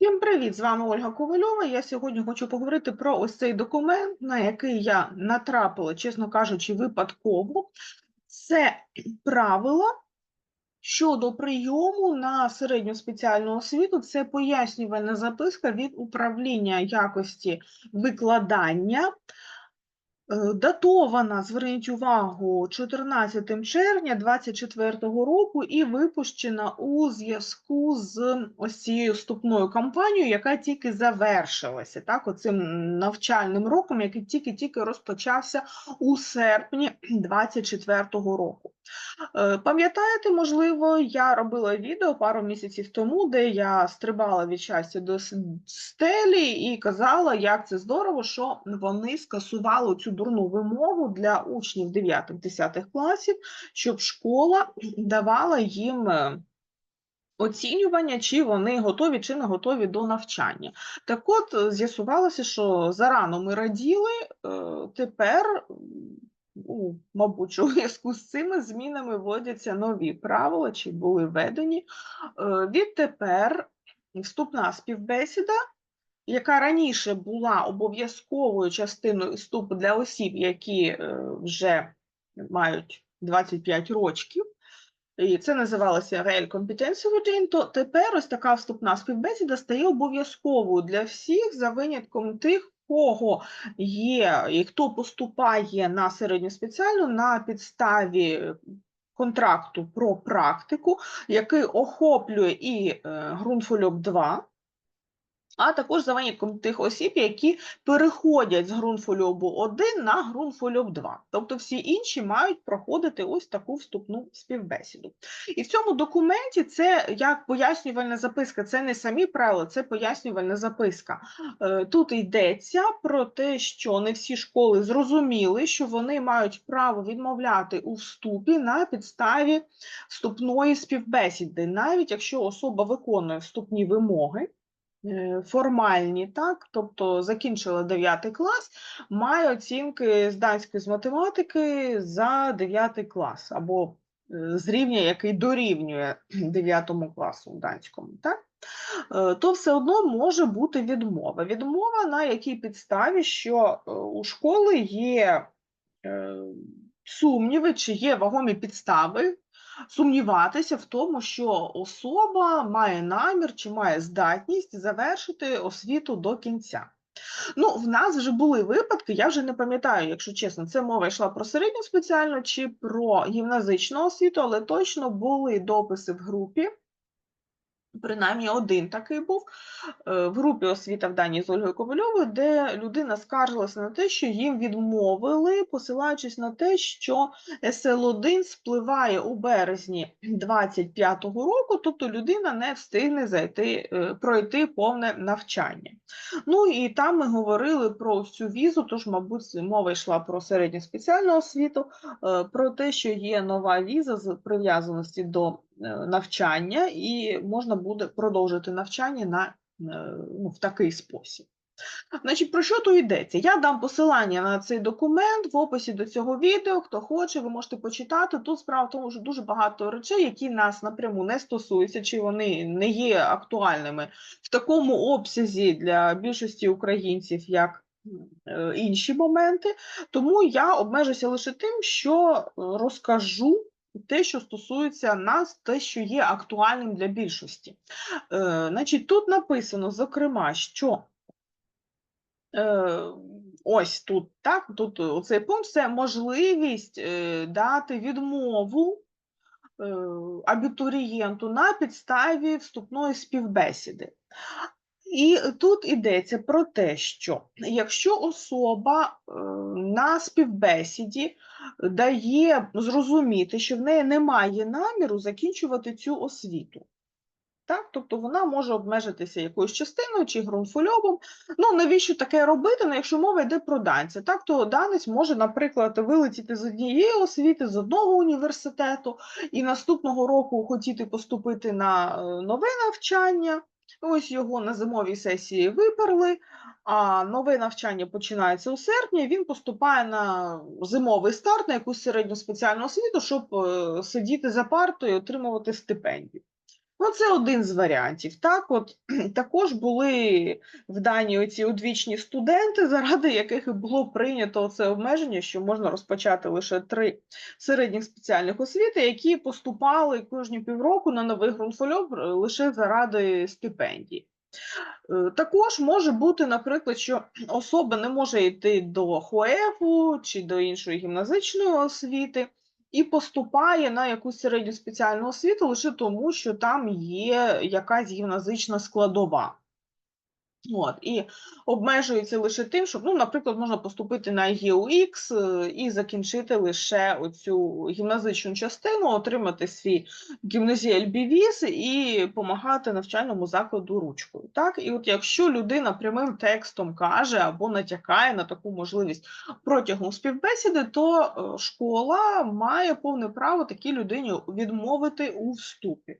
Всім привіт! З вами Ольга Ковальова. Я сьогодні хочу поговорити про ось цей документ, на який я натрапила, чесно кажучи, випадково. Це правило щодо прийому на середню спеціальну освіту. Це пояснювальна записка від управління якості викладання. Е, Датована, зверніть увагу, 14 червня 2024 року і випущена у зв'язку з ось цією вступною кампанією, яка тільки завершилася, так, оцим навчальним роком, який тільки-тільки розпочався у серпні 2024 року. Е, Пам'ятаєте, можливо, я робила відео пару місяців тому, де я стрибала від щастя до стелі і казала, як це здорово, що вони скасували цю дурну вимогу для учнів 9-10 класів, щоб школа давала їм. е, Оцінювання, чи вони готові чи не готові до навчання. Так от е, з'ясувалося, що зарано ми раділи, тепер, ну, мабуть, у зв'язку з цими змінами вводяться нові правила, чи були введені. Е, Відтепер вступна співбесіда, яка раніше була обов'язковою частиною вступу для осіб, які е, вже мають 25 років, і це називалося Real Competency Routine, то тепер ось така вступна співбесіда стає обов'язковою для всіх за винятком тих, кого є і хто поступає на середню спеціальну на підставі контракту про практику, який охоплює і е, Грунфольоб 2, а також за винятком тих осіб, які переходять з ґрунтфольобу 1 на ґрунтфольоб 2. Тобто всі інші мають проходити ось таку вступну співбесіду. І в цьому документі це як пояснювальна записка, це не самі правила, це пояснювальна записка. Е, Тут йдеться про те, що не всі школи зрозуміли, що вони мають право відмовляти у вступі на підставі вступної співбесіди, навіть якщо особа виконує вступні вимоги формальні, так, тобто закінчила 9 клас, має оцінки з данської з математики за 9 клас, або е, з рівня, який дорівнює 9 класу данському, так? Е, то все одно може бути відмова. Відмова на якій підставі, що е, у школи є е, сумніви, чи є вагомі підстави сумніватися в тому, що особа має намір чи має здатність завершити освіту до кінця. Ну, в нас вже були випадки, я вже не пам'ятаю, якщо чесно, це мова йшла про середню спеціальну чи про гімназичну освіту, але точно були дописи в групі. Принаймні один такий був е, в групі освіта в Данії з Ольгою Ковальовою, де людина скаржилася на те, що їм відмовили, посилаючись на те, що СЛ1 спливає у березні 25-го року, тобто людина не встигне зайти, е, пройти повне навчання. Ну і там ми говорили про цю візу, тож, мабуть, мова йшла про середню спеціальну освіту, е, про те, що є нова віза з прив'язаності до навчання, і можна буде продовжити навчання на, е, ну, в такий спосіб. Значить, про що тут йдеться? Я дам посилання на цей документ в описі до цього відео. Хто хоче, ви можете почитати. Тут справа в тому, що дуже багато речей, які нас напряму не стосуються, чи вони не є актуальними в такому обсязі для більшості українців, як е, інші моменти. Тому я обмежуся лише тим, що е, розкажу те, що стосується нас, те, що є актуальним для більшості. Е, Значить, тут написано, зокрема, що Е, ось тут, так, тут оцей пункт це можливість е, дати відмову е, абітурієнту на підставі вступної співбесіди. І тут йдеться про те, що якщо особа е, на співбесіді дає зрозуміти, що в неї немає наміру закінчувати цю освіту. Так, тобто вона може обмежитися якоюсь частиною чи ґрунтфольобом. Ну навіщо таке робити? Ну, якщо мова йде про данця, так то данець може, наприклад, вилетіти з однієї освіти, з одного університету, і наступного року хотіти поступити на е, нове навчання. Ось його на зимовій сесії виперли, а нове навчання починається у серпні. Він поступає на зимовий старт на якусь середню спеціальну освіту, щоб е, сидіти за партою і отримувати стипендію. Ну, це один з варіантів. Так, от також були в Данії оці одвічні студенти, заради яких було прийнято це обмеження, що можна розпочати лише три середніх спеціальних освіти, які поступали кожні півроку на новий ґрунтфольов е, лише заради стипендій. Е, Також може бути, наприклад, що особа не може йти до ХОЕФу чи до іншої гімназичної освіти і поступає на якусь середню спеціальну освіту лише тому, що там є якась гімназична складова. От, і обмежується лише тим, що, ну, наприклад, можна поступити на ГУХ і закінчити лише оцю гімназичну частину, отримати свій гімназіель бівіз і допомагати навчальному закладу ручкою. Так, і от якщо людина прямим текстом каже або натякає на таку можливість протягом співбесіди, то е, школа має повне право такій людині відмовити у вступі.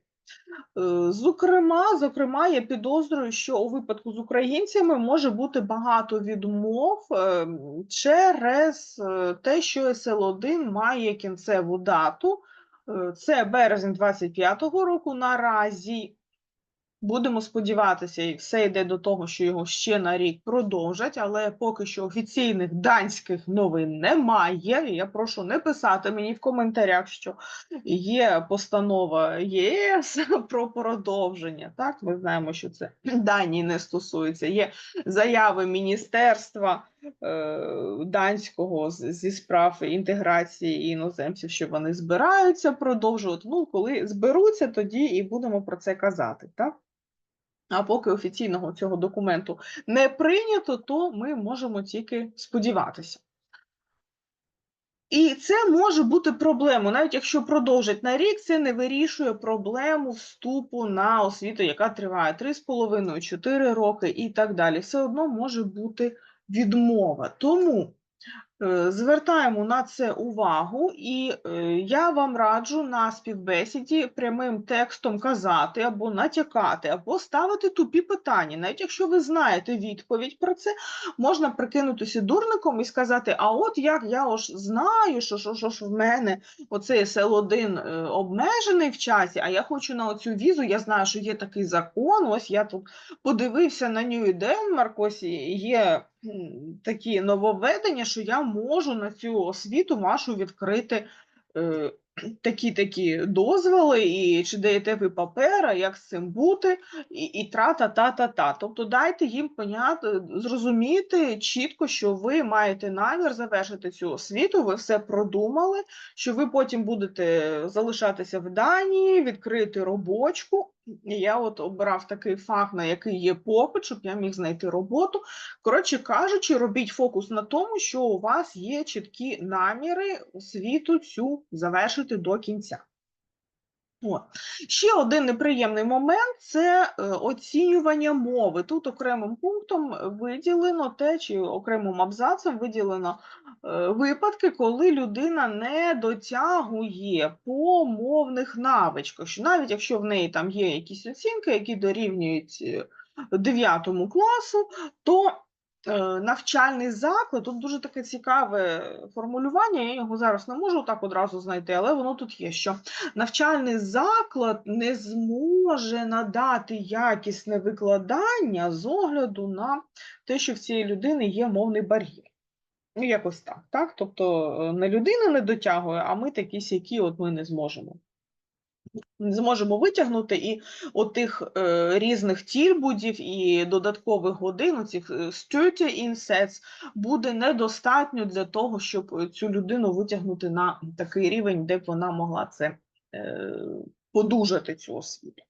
Е, Зокрема, зокрема, я підозрюю, що у випадку з українцями може бути багато відмов е, через е, те, що СЛ1 має кінцеву дату. Це березень 25-го року наразі. Будемо сподіватися, і все йде до того, що його ще на рік продовжать, але поки що офіційних данських новин немає. Я прошу не писати мені в коментарях, що є постанова ЄС про продовження. Так, ми знаємо, що це Данії не стосується. Є заяви міністерства е, данського зі справ інтеграції іноземців, що вони збираються продовжувати. Ну, коли зберуться, тоді і будемо про це казати. Так? А поки офіційного цього документу не прийнято, то ми можемо тільки сподіватися. І це може бути проблемою. Навіть якщо продовжать на рік, це не вирішує проблему вступу на освіту, яка триває 3,5-4 роки і так далі. Все одно може бути відмова. Тому звертаємо на це увагу, і е, я вам раджу на співбесіді прямим текстом казати або натякати, або ставити тупі питання. Навіть якщо ви знаєте відповідь про це, можна прикинутися дурником і сказати: а от як я ось знаю, що, що, що ж в мене оцей СЛ1 е, обмежений в часі, а я хочу на оцю візу, я знаю, що є такий закон, ось я тут подивився на New Denmark, ось є такі нововведення, що я можу на цю освіту вашу відкрити е, такі такі дозволи, і чи даєте ви папера, як з цим бути, і, і тра-та-та-та-та. Тобто дайте їм поняти, зрозуміти чітко, що ви маєте намір завершити цю освіту, ви все продумали, що ви потім будете залишатися в Данії, відкрити робочку. Я от обирав такий фах, на який є попит, щоб я міг знайти роботу. Коротше кажучи, робіть фокус на тому, що у вас є чіткі наміри освіту цю завершити до кінця. От. Ще один неприємний момент це е, оцінювання мови. Тут окремим пунктом виділено те, чи окремим абзацем виділено е, випадки, коли людина не дотягує по мовних навичках. Що навіть якщо в неї там є якісь оцінки, які дорівнюють е, 9 класу, то е, навчальний заклад, тут дуже таке цікаве формулювання, я його зараз не можу так одразу знайти, але воно тут є, що навчальний заклад не зможе надати якісне викладання з огляду на те, що в цієї людини є мовний бар'єр. Ну, якось так, так? Тобто е, не людина не дотягує, а ми такі сякі, от ми не зможемо. Зможемо витягнути і отих е, різних тільбудів і додаткових годин, цих study insets, буде недостатньо для того, щоб цю людину витягнути на такий рівень, де б вона могла це е, подужати цю освіту.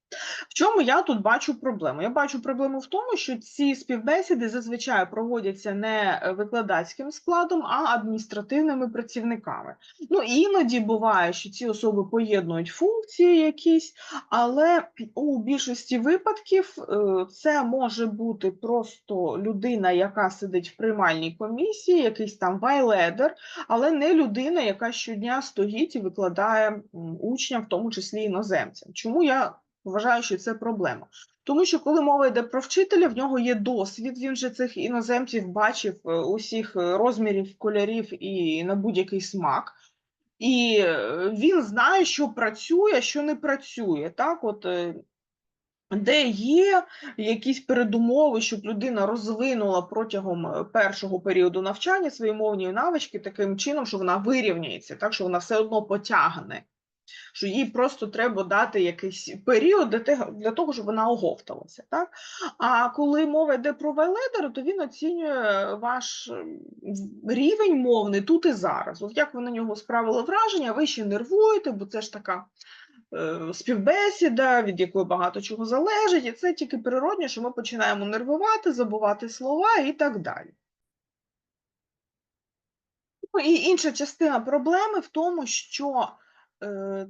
В чому я тут бачу проблему? Я бачу проблему в тому, що ці співбесіди зазвичай проводяться не е, викладацьким складом, а адміністративними працівниками. Ну, іноді буває, що ці особи поєднують функції якісь, але у більшості випадків е, це може бути просто людина, яка сидить в приймальній комісії, якийсь там вайледер, але не людина, яка щодня стоїть і викладає учням, в тому числі іноземцям. Чому я вважаю, що це проблема? Тому що коли мова йде про вчителя, в нього є досвід, він же цих іноземців бачив е, усіх е, розмірів, кольорів і на будь-який смак. І е, він знає, що працює, що не працює. Так, от де є якісь передумови, щоб людина розвинула протягом першого періоду навчання свої мовні навички таким чином, що вона вирівняється, так що вона все одно потягне, що їй просто треба дати якийсь період для того, щоб вона оговталася. Так? А коли мова йде про вайледера, то він оцінює ваш рівень мовний тут і зараз. От як ви на нього справили враження, ви ще нервуєте, бо це ж така е, співбесіда, від якої багато чого залежить, і це тільки природньо, що ми починаємо нервувати, забувати слова і так далі. Ну, і інша частина проблеми в тому, що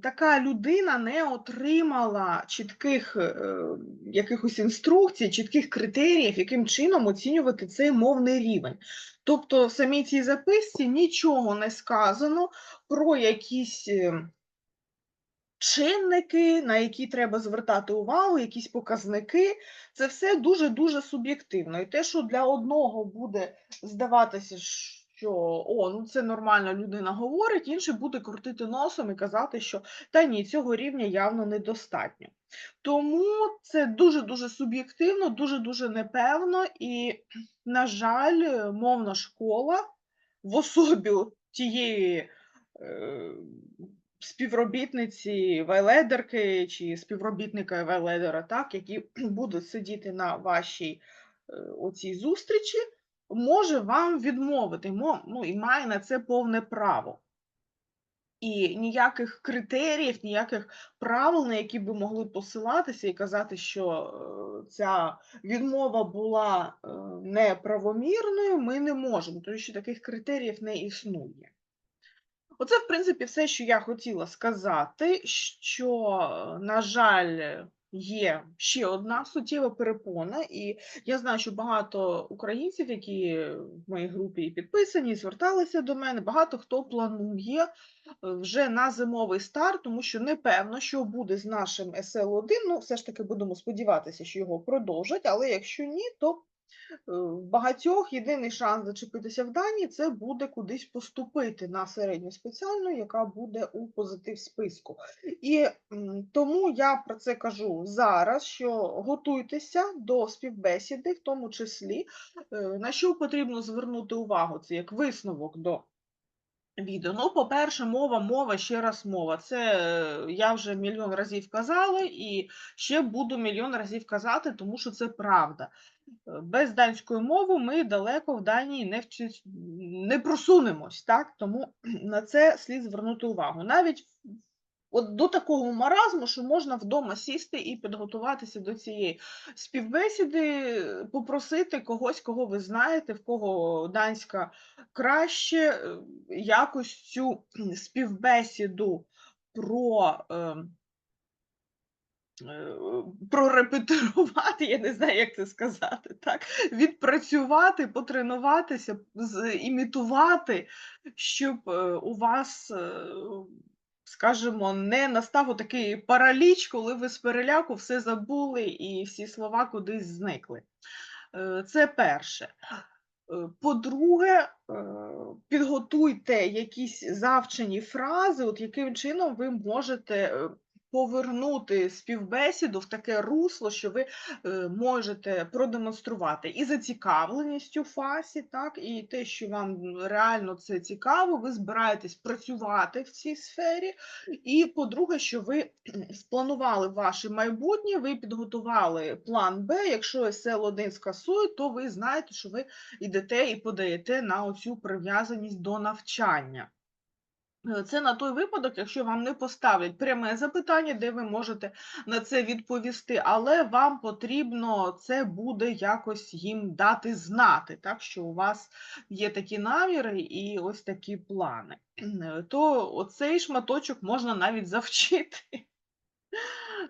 така людина не отримала чітких е, якихось інструкцій, чітких критеріїв, яким чином оцінювати цей мовний рівень. Тобто в самій цій записці нічого не сказано про якісь. е, чинники, на які треба звертати увагу, якісь показники. Це все дуже-дуже суб'єктивно. І те, що для одного буде здаватися, що о, ну це нормально людина говорить, інший буде крутити носом і казати, що та ні, цього рівня явно недостатньо. Тому це дуже-дуже суб'єктивно, дуже-дуже непевно, і, на жаль, мовна школа в особі тієї. е, співробітниці вайледерки чи співробітника вайледера, так, які будуть сидіти на вашій е, оцій зустрічі, може вам відмовити, ну, і має на це повне право. І ніяких критеріїв, ніяких правил, на які би могли посилатися і казати, що е, ця відмова була е, неправомірною, ми не можемо, тому що таких критеріїв не існує. Оце, в принципі, все, що я хотіла сказати, що, е, на жаль, є ще одна суттєва перепона, і я знаю, що багато українців, які в моїй групі підписані, зверталися до мене, багато хто планує е, вже на зимовий старт, тому що непевно, що буде з нашим сл 1 ну, все ж таки будемо сподіватися, що його продовжать, але якщо ні, то В багатьох єдиний шанс зачепитися в дані це буде кудись поступити на середню спеціальну, яка буде у позитив списку. І тому я про це кажу зараз, що готуйтеся до співбесіди, в тому числі, е, на що потрібно звернути увагу, це як висновок до. Відео. Ну, по-перше, мова, мова, ще раз мова. Це е, я вже мільйон разів казала і ще буду мільйон разів казати, тому що це правда. Е, Без данської мови ми далеко в Данії не вчись, не просунемось, так? Тому на це слід звернути увагу. Навіть от до такого маразму, що можна вдома сісти і підготуватися до цієї співбесіди, попросити когось, кого ви знаєте, в кого данська краще, е, якось цю співбесіду про. е, е, Прорепетирувати, я не знаю, як це сказати, так? Відпрацювати, потренуватися, імітувати, щоб е, у вас, скажімо, не настав такий параліч, коли ви з переляку все забули і всі слова кудись зникли. Е, Це перше. Е, По-друге, е, підготуйте якісь завчені фрази, от яким чином ви можете повернути співбесіду в таке русло, що ви е, можете продемонструвати і зацікавленість у фасі, так, і те, що вам реально це цікаво, ви збираєтесь працювати в цій сфері. І по-друге, що ви спланували ваше майбутнє, ви підготували план Б. Якщо SL1 скасують, то ви знаєте, що ви йдете і подаєте на оцю прив'язаність до навчання. Е, Це на той випадок, якщо вам не поставлять пряме запитання, де ви можете на це відповісти, але вам потрібно це буде якось їм дати знати, так що у вас є такі наміри і ось такі плани. Е, То оцей шматочок можна навіть завчити.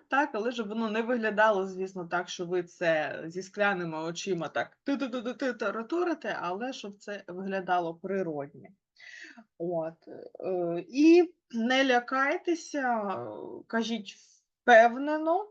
Так, але щоб воно не виглядало, звісно, так, що ви це зі скляними очима так ти-ти-ти-ти тараторите, але щоб це виглядало природньо. От. е, І не лякайтеся, е, кажіть впевнено,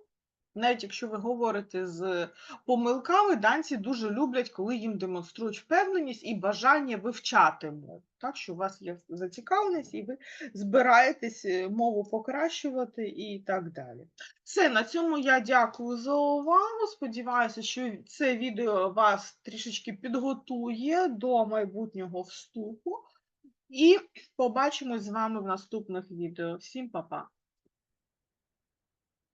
Навіть якщо ви говорите з помилками, данці дуже люблять, коли їм демонструють впевненість і бажання вивчати мову. Так що у вас є зацікавленість, і ви збираєтесь е, мову покращувати і так далі. Все, на цьому я дякую за увагу. Сподіваюся, що це відео вас трішечки підготує до майбутнього вступу. І побачимось з вами в наступних відео. Всім па-па!